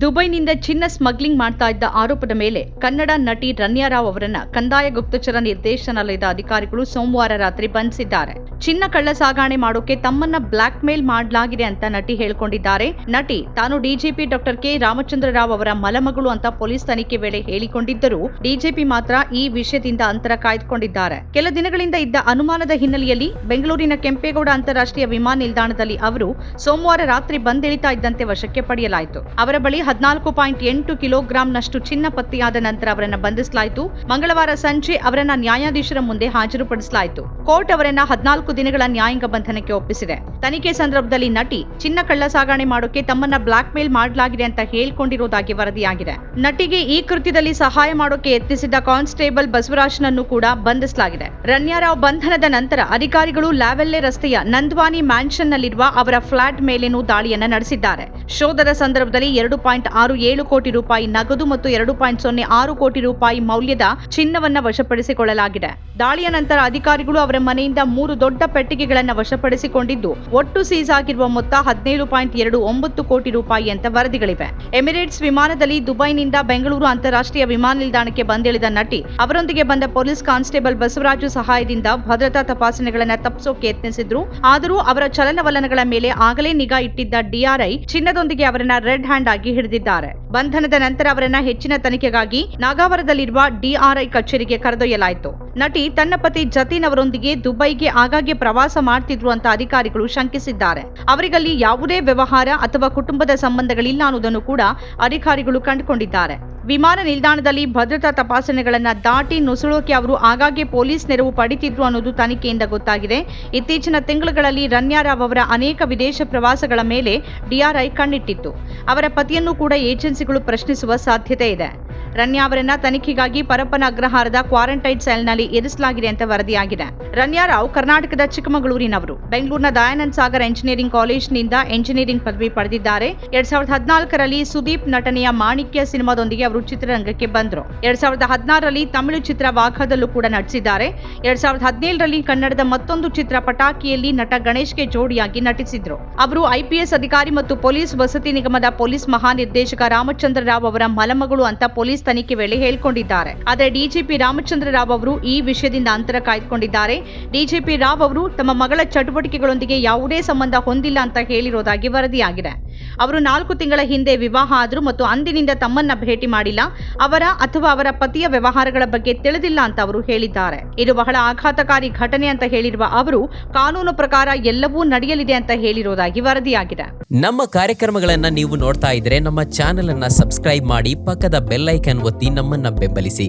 ದುಬೈನಿಂದ ಚಿನ್ನ ಸ್ಮಗ್ಲಿಂಗ್ ಮಾಡ್ತಾ ಇದ್ದ ಆರೋಪದ ಮೇಲೆ ಕನ್ನಡ ನಟಿ ರನ್ಯಾ ರಾವ್ ಅವರನ್ನ ಕಂದಾಯ ಗುಪ್ತಚರ ನಿರ್ದೇಶನಾಲಯದ ಅಧಿಕಾರಿಗಳು ಸೋಮವಾರ ರಾತ್ರಿ ಬಂಧಿಸಿದ್ದಾರೆ. ಚಿನ್ನ ಕಳ್ಳ ಸಾಗಾಣೆ ಮಾಡೋಕೆ ತಮ್ಮನ್ನ ಬ್ಲಾಕ್ ಮೇಲ್ ಮಾಡಲಾಗಿದೆ ಅಂತ ನಟಿ ಹೇಳಿಕೊಂಡಿದ್ದಾರೆ. ನಟಿ ತಾನು DGP doctor K Ramachandra Rao ಅವರ ಮಲಮಗಳು ಅಂತ ಪೊಲೀಸ್ ತನಿಖೆ ವೇಳೆ ಹೇಳಿಕೊಂಡಿದ್ದರೂ ಡಿಜಿಪಿ ಮಾತ್ರ ಈ ವಿಷಯದಿಂದ ಅಂತರ ಕಾಯ್ದುಕೊಂಡಿದ್ದಾರೆ. ಕೆಲ ದಿನಗಳಿಂದ ಇದ್ದ ಅನುಮಾನದ ಹಿನ್ನೆಲೆಯಲ್ಲಿ ಬೆಂಗಳೂರಿನ ಕೆಂಪೇಗೌಡ ಅಂತಾರಾಷ್ಟ್ರೀಯ ವಿಮಾನ ನಿಲ್ದಾಣದಲ್ಲಿ ಅವರು ಸೋಮವಾರ ರಾತ್ರಿ ಬಂದಿಳಿತಾ ಇದ್ದಂತೆ ವಶಕ್ಕೆ ಪಡೆಯಲಾಯಿತು. ಅವರ ಬಳಿ ಹದಿನಾಲ್ಕು ಪಾಯಿಂಟ್ ಎಂಟು ಕಿಲೋಗ್ರಾಂನಷ್ಟು ಚಿನ್ನ ಪತ್ತೆಯಾದ ನಂತರ ಅವರನ್ನ ಬಂಧಿಸಲಾಯಿತು. ಮಂಗಳವಾರ ಸಂಜೆ ಅವರನ್ನ ನ್ಯಾಯಾಧೀಶರ ಮುಂದೆ ಹಾಜರುಪಡಿಸಲಾಯಿತು. ಕೋರ್ಟ್ ಅವರನ್ನ ಹದಿನಾಲ್ಕು ದಿನಗಳ ನ್ಯಾಯಾಂಗ ಬಂಧನಕ್ಕೆ ಒಪ್ಪಿಸಿದೆ. ತನಿಖೆ ಸಂದರ್ಭದಲ್ಲಿ ನಟಿ, ಚಿನ್ನ ಕಳ್ಳ ಸಾಗಣೆ ಮಾಡೋಕೆ ತಮ್ಮನ್ನ ಬ್ಲಾಕ್ ಮೇಲ್ ಮಾಡಲಾಗಿದೆ ಅಂತ ಹೇಳ್ಕೊಂಡಿರೋದಾಗಿ ವರದಿಯಾಗಿದೆ. ನಟಿಗೆ ಈ ಕೃತ್ಯದಲ್ಲಿ ಸಹಾಯ ಮಾಡೋಕೆ ಯತ್ನಿಸಿದ್ದ ಕಾನ್ಸ್ಟೇಬಲ್ ಬಸವರಾಜ್ನನ್ನು ಕೂಡ ಬಂಧಿಸಲಾಗಿದೆ. ರಣ್ಯಾರಾವ್ ಬಂಧನದ ನಂತರ ಅಧಿಕಾರಿಗಳು ಲ್ಯಾವೆಲ್ಲೆ ರಸ್ತೆಯ ನಂದ್ವಾನಿ ಮ್ಯಾನ್ಷನ್ನಲ್ಲಿರುವ ಅವರ ಫ್ಲಾಟ್ ಮೇಲೇನೂ ದಾಳಿಯನ್ನ ನಡೆಸಿದ್ದಾರೆ. ಶೋಧದ ಸಂದರ್ಭದಲ್ಲಿ ಎರಡು ಪಾಯಿಂಟ್ ಆರು ಏಳು ಕೋಟಿ ರೂಪಾಯಿ ನಗದು ಮತ್ತು ಎರಡು ಪಾಯಿಂಟ್ ಸೊನ್ನೆ ಆರು ಕೋಟಿ ರೂಪಾಯಿ ಮೌಲ್ಯದ ಚಿನ್ನವನ್ನ ವಶಪಡಿಸಿಕೊಳ್ಳಲಾಗಿದೆ. ದಾಳಿಯ ನಂತರ ಅಧಿಕಾರಿಗಳು ಅವರ ಮನೆಯಿಂದ ಮೂರು ದೊಡ್ಡ ಪೆಟ್ಟಿಗೆಗಳನ್ನು ವಶಪಡಿಸಿಕೊಂಡಿದ್ದು, ಒಟ್ಟು ಸೀಸ್ ಆಗಿರುವ ಮೊತ್ತ ಹದಿನೇಳು ಪಾಯಿಂಟ್ ಎರಡು ಒಂಬತ್ತು ಕೋಟಿ ರೂಪಾಯಿ ಅಂತ ವರದಿಗಳಿವೆ. ಎಮಿರೇಟ್ಸ್ ವಿಮಾನದಲ್ಲಿ ದುಬೈನಿಂದ ಬೆಂಗಳೂರು ಅಂತಾರಾಷ್ಟ್ರೀಯ ವಿಮಾನ ನಿಲ್ದಾಣಕ್ಕೆ ಬಂದಿಳಿದ ನಟಿ, ಅವರೊಂದಿಗೆ ಬಂದ ಪೊಲೀಸ್ ಕಾನ್ಸ್ಟೇಬಲ್ ಬಸವರಾಜು ಸಹಾಯದಿಂದ ಭದ್ರತಾ ತಪಾಸಣೆಗಳನ್ನು ತಪ್ಪಿಸೋಕೆ ಯತ್ನಿಸಿದ್ರು. ಆದರೂ ಅವರ ಚಲನವಲನಗಳ ಮೇಲೆ ಆಗಲೇ ನಿಗಾ ಇಟ್ಟಿದ್ದ ಡಿಆರ್ಐ ಚಿನ್ನದೊಂದಿಗೆ ಅವರನ್ನ ರೆಡ್ ಹ್ಯಾಂಡ್ ಆಗಿ ಹಿಡಿದಿದ್ದಾರೆ. ಬಂಧನದ ನಂತರ ಅವರನ್ನ ಹೆಚ್ಚಿನ ತನಿಖೆಗಾಗಿ ನಾಗಾವರದಲ್ಲಿರುವ ಡಿಆರ್ಐ ಕಚೇರಿಗೆ ಕರೆದೊಯ್ಯಲಾಯಿತು. ನಟಿ ತನ್ನ ಪತಿ ಜತಿನ್ ಅವರೊಂದಿಗೆ ದುಬೈಗೆ ಆಗಾಗ್ಗೆ ಪ್ರವಾಸ ಮಾಡ್ತಿದ್ರು ಅಂತ ಅಧಿಕಾರಿಗಳು ಶಂಕಿಸಿದ್ದಾರೆ. ಅವರಿಗಲ್ಲಿ ಯಾವುದೇ ವ್ಯವಹಾರ ಅಥವಾ ಕುಟುಂಬದ ಸಂಬಂಧಗಳಿಲ್ಲ ಅನ್ನೋದನ್ನು ಕೂಡ ಅಧಿಕಾರಿಗಳು ಕಂಡುಕೊಂಡಿದ್ದಾರೆ. ವಿಮಾನ ನಿಲ್ದಾಣದಲ್ಲಿ ಭದ್ರತಾ ತಪಾಸಣೆಗಳನ್ನು ದಾಟಿ ನುಸುಳೋಕೆ ಅವರು ಆಗಾಗ್ಗೆ ಪೊಲೀಸ್ ನೆರವು ಪಡಿತಿದ್ರು ಅನ್ನೋದು ತನಿಖೆಯಿಂದ ಗೊತ್ತಾಗಿದೆ. ಇತ್ತೀಚಿನ ತಿಂಗಳುಗಳಲ್ಲಿ ರನ್ಯಾರಾವ್ ಅವರ ಅನೇಕ ವಿದೇಶ ಪ್ರವಾಸಗಳ ಮೇಲೆ ಡಿಆರ್ಐ ಕಣ್ಣಿಟ್ಟಿತ್ತು. ಅವರ ಪತಿಯನ್ನು ಕೂಡ ಏಜೆನ್ಸಿಗಳು ಪ್ರಶ್ನಿಸುವ ಸಾಧ್ಯತೆ ಇದೆ. ರನ್ಯಾ ಅವರನ್ನ ತನಿಖೆಗಾಗಿ ಪರಪ್ಪನ ಅಗ್ರಹಾರದ ಕ್ವಾರಂಟೈನ್ ಸೆಲ್ನಲ್ಲಿ ಇರಿಸಲಾಗಿದೆ ಅಂತ ವರದಿಯಾಗಿದೆ. ರನ್ಯಾರಾವ್ ಕರ್ನಾಟಕದ ಚಿಕ್ಕಮಗಳೂರಿನವರು. ಬೆಂಗಳೂರಿನ ದಯಾನಂದ ಸಾಗರ್ ಎಂಜಿನಿಯರಿಂಗ್ ಕಾಲೇಜಿನಿಂದ ಎಂಜಿನಿಯರಿಂಗ್ ಪದವಿ ಪಡೆದಿದ್ದಾರೆ. ಎರಡ್ ಸಾವಿರದ ಹದಿನಾಲ್ಕರಲ್ಲಿ ಸುದೀಪ್ ನಟನೆಯ ಮಾಣಿಕ್ಯ ಸಿನಿಮಾದೊಂದಿಗೆ ಅವರು ಚಿತ್ರರಂಗಕ್ಕೆ ಬಂದರು. ಎರಡ್ ಸಾವಿರದ ಹದಿನಾರರಲ್ಲಿ ತಮಿಳು ಚಿತ್ರ ವಾಘದಲ್ಲೂ ಕೂಡ ನಟಿಸಿದ್ದಾರೆ. ಎರಡ್ ಸಾವಿರದ ಹದಿನೇಳರಲ್ಲಿ ಕನ್ನಡದ ಮತ್ತೊಂದು ಚಿತ್ರ ಪಟಾಕಿಯಲ್ಲಿ ನಟ ಗಣೇಶ್ಗೆ ಜೋಡಿಯಾಗಿ ನಟಿಸಿದ್ರು. ಅವರು ಐಪಿಎಸ್ ಅಧಿಕಾರಿ ಮತ್ತು ಪೊಲೀಸ್ ವಸತಿ ನಿಗಮದ ಪೊಲೀಸ್ ಮಹಾನಿರ್ದೇಶಕ ರಾಮಚಂದ್ರ ರಾವ್ ಅವರ ಮಲಮಗಳು ಅಂತ ಪೊಲೀಸ್ ತನಿಖೆ ವೇಳೆ ಹೇಳಿಕೊಂಡಿದ್ದಾರೆ. ಆದರೆ ಡಿಜಿಪಿ ರಾಮಚಂದ್ರ ರಾವ್ ಅವರು ಈ ವಿಷಯದಿಂದ ಅಂತರ ಕಾಯ್ದುಕೊಂಡಿದ್ದಾರೆ. ಡಿಜಿಪಿ ರಾವ್ ಅವರು ತಮ್ಮ ಮಗಳ ಚಟುವಟಿಕೆಗಳೊಂದಿಗೆ ಯಾವುದೇ ಸಂಬಂಧ ಹೊಂದಿಲ್ಲ ಅಂತ ಹೇಳಿರೋದಾಗಿ ವರದಿಯಾಗಿದೆ. ಅವರು ನಾಲ್ಕು ತಿಂಗಳ ಹಿಂದೆ ವಿವಾಹ ಆದರು ಮತ್ತು ಅಂದಿನಿಂದ ತಮ್ಮನ್ನ ಭೇಟಿ ಮಾಡಿಲ್ಲ, ಅವರ ಅಥವಾ ಅವರ ಪತಿಯ ವ್ಯವಹಾರಗಳ ಬಗ್ಗೆ ತಿಳಿದಿಲ್ಲ ಅಂತ ಅವರು ಹೇಳಿದ್ದಾರೆ. ಇದು ಬಹಳ ಆಘಾತಕಾರಿ ಘಟನೆ ಅಂತ ಹೇಳಿರುವ ಅವರು, ಕಾನೂನು ಪ್ರಕಾರ ಎಲ್ಲವೂ ನಡೆಯಲಿದೆ ಅಂತ ಹೇಳಿರುವುದಾಗಿ ವರದಿಯಾಗಿದೆ. ನಮ್ಮ ಕಾರ್ಯಕ್ರಮಗಳನ್ನ ನೀವು ನೋಡ್ತಾ ಇದ್ರೆ ನಮ್ಮ ಚಾನೆಲ್ ಅನ್ನ ಸಬ್ಸ್ಕ್ರೈಬ್ ಮಾಡಿ ಪಕ್ಕದ ಬೆಲ್ಲೈಕನ್ ಒತ್ತಿ ನಮ್ಮನ್ನ ಬೆಂಬಲಿಸಿ.